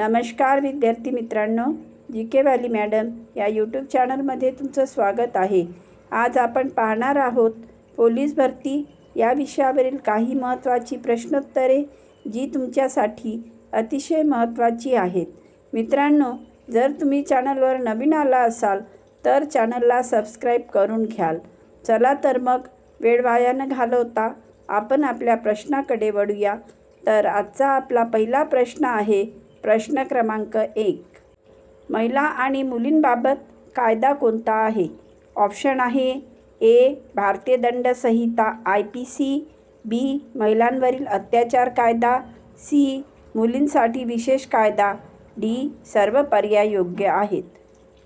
नमस्कार विद्यार्थी मित्रांनो जी के वाली मॅडम या यूट्यूब चॅनलमध्ये तुमचं स्वागत आहे. आज आपण पाहणार आहोत पोलीस भरती या विषयावरील काही महत्त्वाची प्रश्नोत्तरे जी तुमच्यासाठी अतिशय महत्त्वाची आहेत. मित्रांनो जर तुम्ही चॅनलवर नवीन आला असाल तर चॅनलला सबस्क्राईब करून घ्याल. चला तर मग वेळ वायानं घालवता आपण आपल्या प्रश्नाकडे वळूया. तर आजचा आपला पहिला प्रश्न आहे प्रश्न क्रमांक एक. महिला आणि मुलींबाबत कायदा कोणता आहे? ऑप्शन आहे ए भारतीय दंड संहिता आय पी सी बी महिलांवरील अत्याचार कायदा सी मुलींसाठी विशेष कायदा डी सर्व पर्याय योग्य आहेत.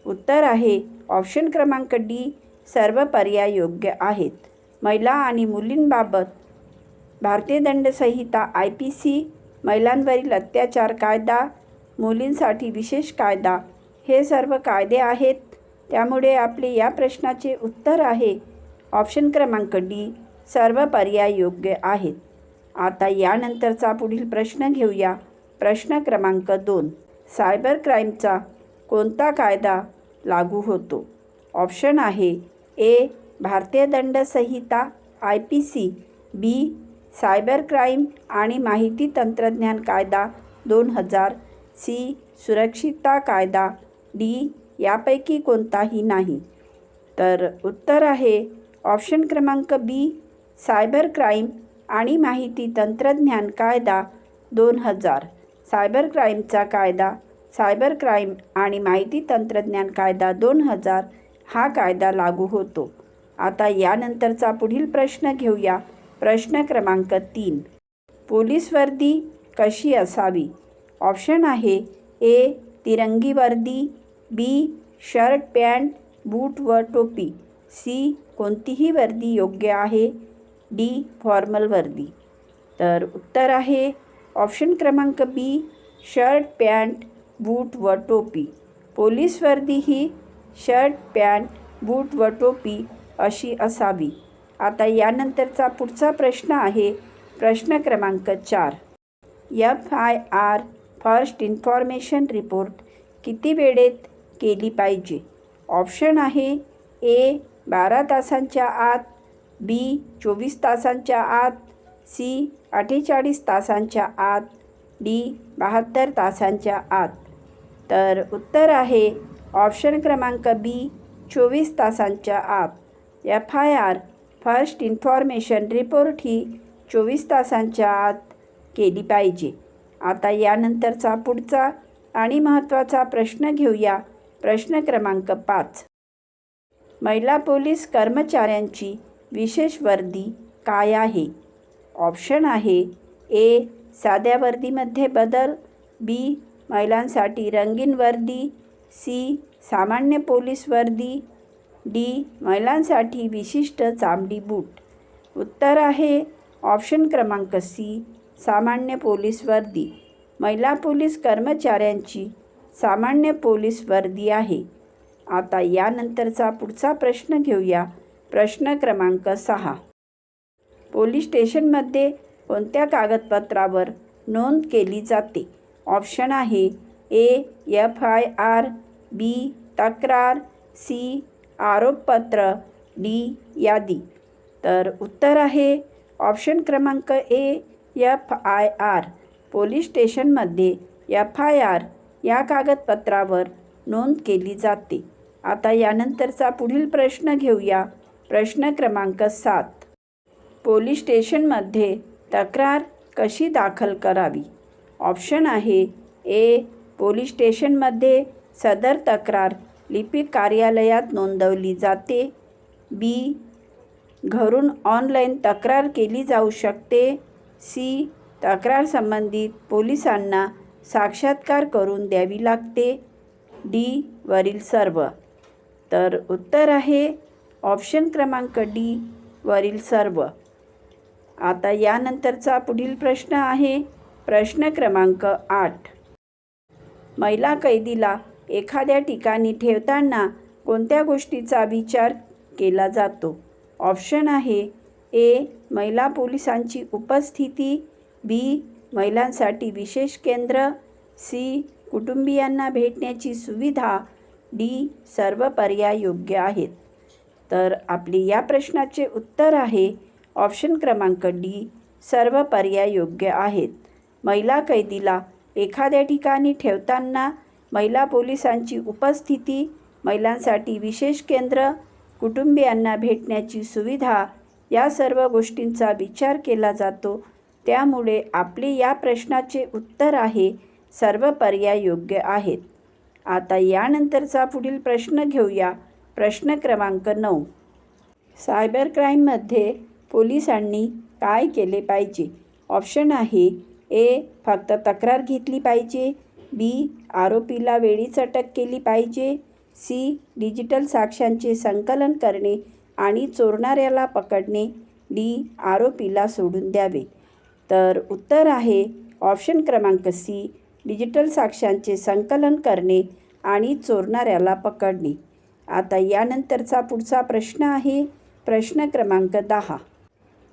उत्तर आहे ऑप्शन क्रमांक डी सर्व पर्याय योग्य आहेत. महिला आणि मुलींबाबत भारतीय दंड संहिता आय पी सी महिलांवरील अत्याचार कायदा मुलींसाठी विशेष कायदा हे सर्व कायदे आहेत. त्यामुळे आपले या प्रश्नाचे उत्तर आहे. ऑप्शन क्रमांक डी सर्व पर्याय योग्य आहेत. आता यानंतरचा पुढील प्रश्न घेऊया. प्रश्न क्रमांक दोन सायबर क्राईमचा कोणता कायदा लागू होतो? ऑप्शन आहे ए भारतीय दंड संहिता I P C B cyber crime आणि माहिती तंत्रज्ञान कायदा दोन हजार सी सुरक्षितता कायदा डी यापैकी कोणताही नाही. तर उत्तर आहे ऑप्शन क्रमांक बी सायबर क्राईम आणि माहिती तंत्रज्ञान कायदा दोन हजार. सायबर क्राईमचा कायदा सायबर क्राईम आणि माहिती तंत्रज्ञान कायदा दोन हजार हा कायदा लागू होतो. आता यानंतरचा पुढील प्रश्न घेऊया. प्रश्न क्रमांक तीन. पोलीस वर्दी कशी असावी? ऑप्शन आहे ए, तिरंगी वर्दी, बी, शर्ट, पॅन्ट, बूट व टोपी. सी, कोणतीही वर्दी योग्य आहे? डी, फॉर्मल वर्दी. तर उत्तर आहे ऑप्शन क्रमांक बी, शर्ट, पॅन्ट, बूट व टोपी. पोलीस वर्दी ही शर्ट, पॅन्ट, बूट व टोपी अशी असावी. आता यानंतरचा पुढचा प्रश्न आहे प्रश्न क्रमांक चार. F I R first information report किती वेळेत केली पाहिजे? ऑप्शन आहे ए बारा तासांच्या आत बी चोवीस तासांच्या आत सी अठ्ठेचाळीस तासांच्या आत डी बहात्तर तासांच्या आत. तर उत्तर आहे ऑप्शन क्रमांक बी चोवीस तासांच्या आत. F I R first information report ही चोवीस तासांच्या आत केली पाहिजे. आता यानंतरचा पुढचा आणि महत्त्वाचा प्रश्न घेऊया. प्रश्न क्रमांक पाच. महिला पोलीस कर्मचाऱ्यांची विशेष वर्दी काय आहे? ऑप्शन आहे ए. साध्या वर्दीमध्ये बदल बी. महिलांसाठी रंगीन वर्दी सी. सामान्य पोलीस वर्दी डी. महिलांसाठी विशिष्ट चामडी बूट. उत्तर आहे ऑप्शन क्रमांक सी सामान्य पोलीस वर्दी. महिला पोलीस कर्मचाऱ्यांची सामान्य पोलीस वर्दी आहे. आता यानंतरचा पुढचा प्रश्न घेऊया. प्रश्न क्रमांक सहा. पोलीस स्टेशनमध्ये कोणत्या कागदपत्रावर नोंद केली जाते? ऑप्शन आहे A F I R B तक्रार सी आरोपपत्र डी यादी. तर उत्तर आहे ऑप्शन क्रमांक A F I R police स्टेशनमध्ये एफ आय आर या कागदपत्रावर नोंद केली जाते. आता यानंतरचा पुढील प्रश्न घेऊया. प्रश्न क्रमांक सात. पोलीस स्टेशनमध्ये तक्रार कशी दाखल करावी? ऑप्शन आहे ए पोलीस स्टेशनमध्ये सदर तक्रार लिपिक कार्यालयात नोंदवली जाते. बी घरून ऑनलाईन तक्रार केली जाऊ शकते. सी तक्रार संबंधित पोलिसांना साक्षात्कार करून द्यावी लागते. डी वरील सर्व. तर उत्तर आहे ऑप्शन क्रमांक डी वरील सर्व. आता यानंतरचा पुढील प्रश्न आहे. प्रश्न क्रमांक आठ. महिला कैदीला एखाद्या ठिकाणी ठेवताना कोणत्या गोष्टीचा विचार केला जातो? ऑप्शन आहे ए महिला पोलिसांची उपस्थिती बी महिलांसाठी विशेष केंद्र सी कुटुंबियांना भेटण्याची सुविधा डी सर्व पर्याय योग्य आहेत. तर आपली या प्रश्नाचे उत्तर आहे ऑप्शन क्रमांक डी सर्व पर्याय योग्य आहेत. महिला कैदीला एखाद्या ठिकाणी ठेवताना महिला पोलिसांची उपस्थिती महिलांसाठी विशेष केंद्र कुटुंबियांना भेटण्याची सुविधा या सर्व गोष्टींचा विचार केला जातो. त्यामुळे आपले या प्रश्नाचे उत्तर आहे सर्व पर्याय योग्य आहेत. आता यानंतरचा पुढील प्रश्न घेऊया. प्रश्न क्रमांक नऊ. सायबर क्राईममध्ये पोलिसांनी काय केले पाहिजे? ऑप्शन आहे ए फक्त तक्रार घेतली पाहिजे बी आरोपीला वेळीच अटक केली पाहिजे. सी. डिजिटल साक्ष्यांचे संकलन करणे आणि चोरणाऱ्याला पकडणे. डी. आरोपीला सोडून द्यावे. तर उत्तर आहे ऑप्शन क्रमांक सी. डिजिटल साक्ष्यांचे संकलन करणे आणि चोरणाऱ्याला पकडणे. आता यानंतरचा पुढचा प्रश्न आहे. प्रश्न क्रमांक दहा.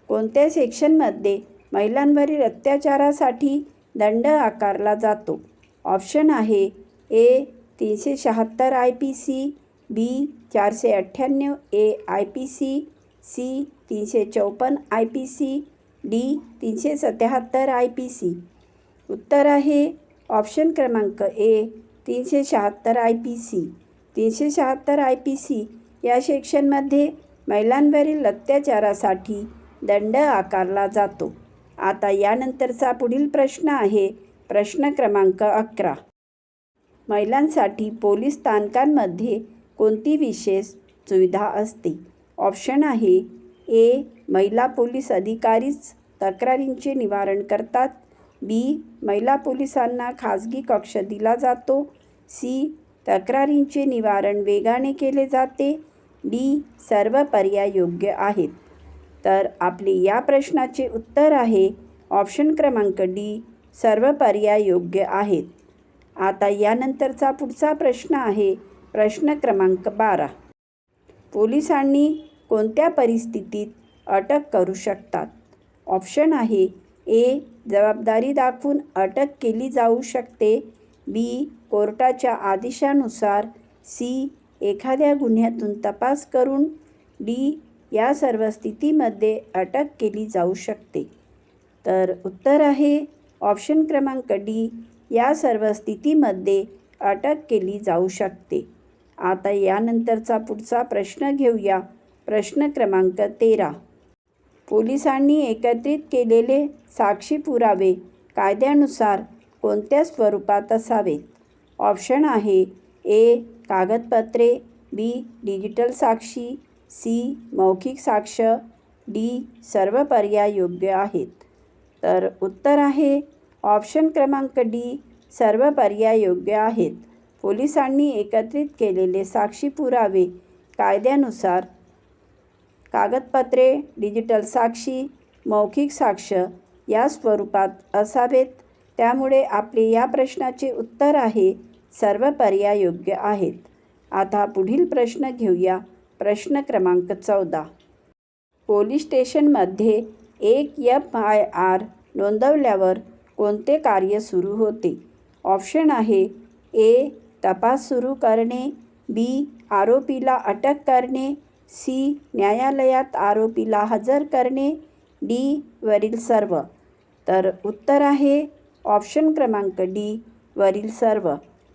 कोणत्या सेक्शनमध्ये महिलांवरील अत्याचारासाठी दंड आकारला जातो? ऑप्शन आहे ए तीनशे शहात्तर आय पी सी बी चारशे अठ्ठ्याण्णव A I P C C तीनशे चौपन्न आय पी सी डी तीनशे सत्याहत्तर आय पी सी उत्तर आहे ऑप्शन क्रमांक ए तीनशे शहात्तर आय पी सी तीनशे शहात्तर आय पी सी या सेक्शनमध्ये महिलांवरील अत्याचारासाठी दंड आकारला जातो. आता यानंतरचा पुढील प्रश्न आहे प्रश्न क्रमांक अकरा. महिलांसाठी पोलीस स्थानकांमध्ये कोणती विशेष सुविधा असते? ऑप्शन आहे ए महिला पोलीस अधिकारीच तक्रारींचे निवारण करतात. बी महिला पोलिसांना खाजगी कक्ष दिला जातो. सी तक्रारींचे निवारण वेगाने केले जाते. डी सर्व पर्याय योग्य आहेत. तर आपले या प्रश्नाचे उत्तर आहे ऑप्शन क्रमांक डी. सर्व पर्याय योग्य आहेत. आता यानंतरचा पुढचा प्रश्न आहे प्रश्न क्रमांक बारा. पोलिसांनी कोणत्या परिस्थितीत अटक करू शकतात? ऑप्शन आहे ए जबाबदारी दाखवून अटक केली जाऊ शकते. बी कोर्टाच्या आदेशानुसार. सी एखाद्या गुन्ह्यातून तपास करून. डी या सर्व स्थितीमध्ये अटक केली जाऊ शकते. तर उत्तर आहे ऑप्शन क्रमांक डी या सर्व स्थितीमध्ये अटक केली जाऊ शकते. आता यानंतरचा पुढचा प्रश्न घेऊया. प्रश्न क्रमांक तेरा. पोलिसांनी एकत्रित केलेले साक्षी पुरावे कायद्यानुसार कोणत्या स्वरूपात असावेत? ऑप्शन आहे ए. कागदपत्रे बी. डिजिटल साक्षी सी. मौखिक साक्ष डी. सर्व पर्याय योग्य आहेत. तर उत्तर आहे ऑप्शन क्रमांक डी सर्व पर्याय योग्य आहेत. पोलिसांनी एकत्रित केलेले साक्षी पुरावे कायद्यानुसार कागदपत्रे डिजिटल साक्षी मौखिक साक्ष या स्वरूपात असावेत. त्यामुळे आपले या प्रश्नाचे उत्तर आहे सर्व पर्याय योग्य आहेत. आता पुढील प्रश्न घेऊया. प्रश्न क्रमांक चौदा. पोलीस स्टेशनमध्ये एक एफ आय आर नोंदवल्यावर कोणते कार्य सुरू होते? ऑप्शन आहे ए. तपास सुरू करणे बी. आरोपीला अटक करणे सी. न्यायालयात आरोपीला हजर करणे डी. वरील सर्व. तर उत्तर आहे ऑप्शन क्रमांक डी वरील सर्व.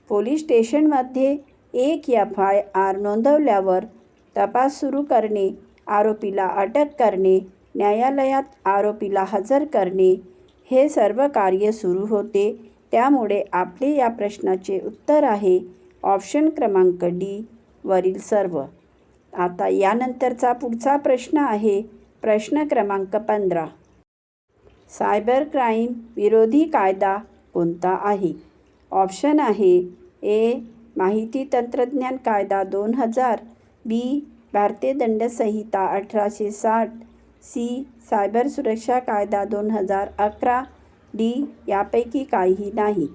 पोलीस स्टेशनमध्ये एक एफ आय आर नोंदवल्यावर तपास सुरू करणे आरोपीला अटक करणे न्यायालयात आरोपीला हजर करणे हे सर्व कार्य सुरू होते. त्यामुळे आपले या प्रश्नाचे उत्तर आहे ऑप्शन क्रमांक डी वरील सर्व. आता यानंतरचा पुढचा प्रश्न आहे. प्रश्न क्रमांक पंधरा. सायबर क्राईम विरोधी कायदा कोणता आहे? ऑप्शन आहे ए. माहिती तंत्रज्ञान कायदा दोन हजार बी. भारतीय दंडसंहिता अठराशे साठ सी. सायबर सुरक्षा कायदा दोन हजार अकरा. डी. यापैकी काहीही नाही.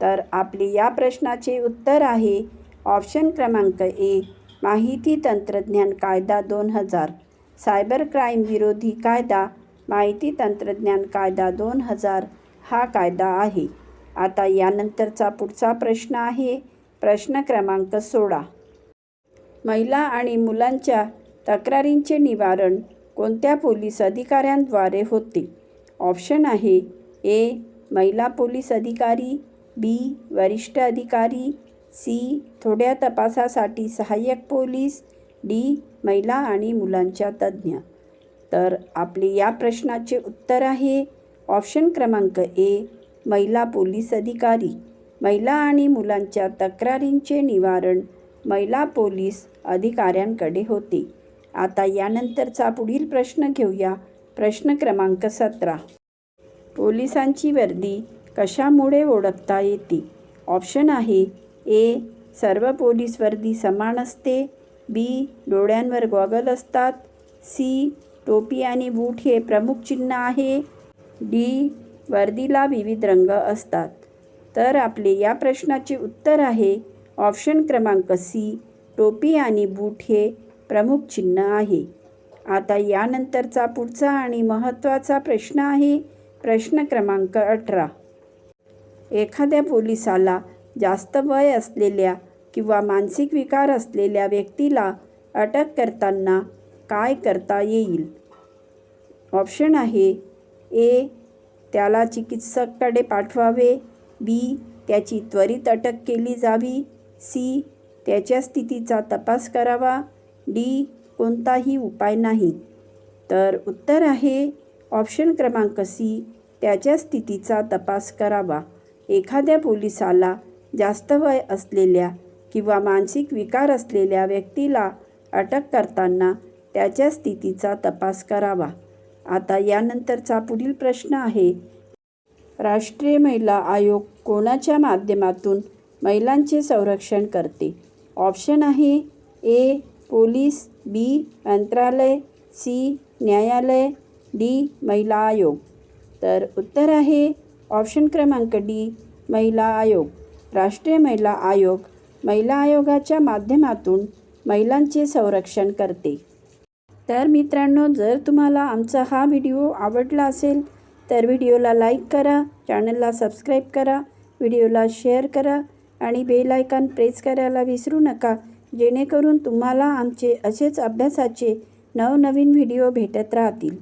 तर आपले या प्रश्नाचे उत्तर आहे ऑप्शन क्रमांक ए माहिती तंत्रज्ञान कायदा दोन हजार. सायबर क्राईम विरोधी कायदा माहिती तंत्रज्ञान कायदा दोन हजार हा कायदा आहे. आता यानंतरचा पुढचा प्रश्न आहे. प्रश्न क्रमांक सोळा. महिला आणि मुलांच्या तक्रारींचे निवारण कोणत्या पोलीस अधिकाऱ्यांद्वारे होते? ऑप्शन आहे ए महिला पोलीस अधिकारी बी वरिष्ठ अधिकारी सी थोड्या तपासासाठी सहाय्यक पोलीस डी महिला आणि मुलांच्या तज्ज्ञ. तर आपले या प्रश्नाचे उत्तर आहे ऑप्शन क्रमांक ए महिला पोलीस अधिकारी. महिला आणि मुलांच्या तक्रारींचे निवारण महिला पोलीस अधिकाऱ्यांकडे होते. आता यानंतरचा पुढील प्रश्न घेऊया. प्रश्न क्रमांक सतरा. पोलिसांची वर्दी कशामुळे ओळखता येते? ऑप्शन आहे ए सर्व पोलीस वर्दी समान असते. बी डोळ्यांवर गॉगल असतात. सी टोपी आणि बूट हे प्रमुख चिन्ह आहे. डी वर्दीला विविध रंग असतात. तर आपले या प्रश्नाचे उत्तर आहे ऑप्शन क्रमांक सी टोपी आणि बूट हे प्रमुख चिन्ह आहे. आता यानंतरचा पुढचा आणि महत्त्वाचा प्रश्न आहे प्रश्न क्रमांक अठरा. एखाद्या पोलिसाला जास्त वय असलेल्या किंवा मानसिक विकार असलेल्या व्यक्तीला अटक करताना काय करता येईल? ऑप्शन आहे ए त्याला चिकित्सकाकडे पाठवावे. बी त्याची त्वरित अटक केली जावी. सी त्याच्या स्थितीचा तपास करावा. डी कोणताही उपाय नाही. तर उत्तर आहे ऑप्शन क्रमांक सी त्याच्या स्थितीचा तपास करावा. एखाद्या पोलिसाला जास्त वय असलेल्या किंवा मानसिक विकार असलेल्या व्यक्तीला अटक करताना त्याच्या स्थितीचा तपास करावा. आता यानंतरचा पुढील प्रश्न आहे राष्ट्रीय महिला आयोग कोणाच्या माध्यमातून महिलांचे संरक्षण करते? ऑप्शन आहे ए पोलीस बी मंत्रालय सी न्यायालय डी महिला आयोग. तर उत्तर आहे ऑप्शन क्रमांक डी महिला आयोग. राष्ट्रीय महिला आयोग महिला आयोगाच्या माध्यमातून महिलांचे संरक्षण करते. तर मित्रांनो जर तुम्हाला आमचा हा व्हिडिओ आवडला असेल तर व्हिडिओला लाईक करा चॅनलला सबस्क्राईब करा व्हिडिओला शेअर करा आणि बेल आयकॉन प्रेस करायला विसरू नका. जेणेकरून तुम्हाला आमचे असेच अभ्यासाचे नवनवीन व्हिडिओ भेटत राहतील.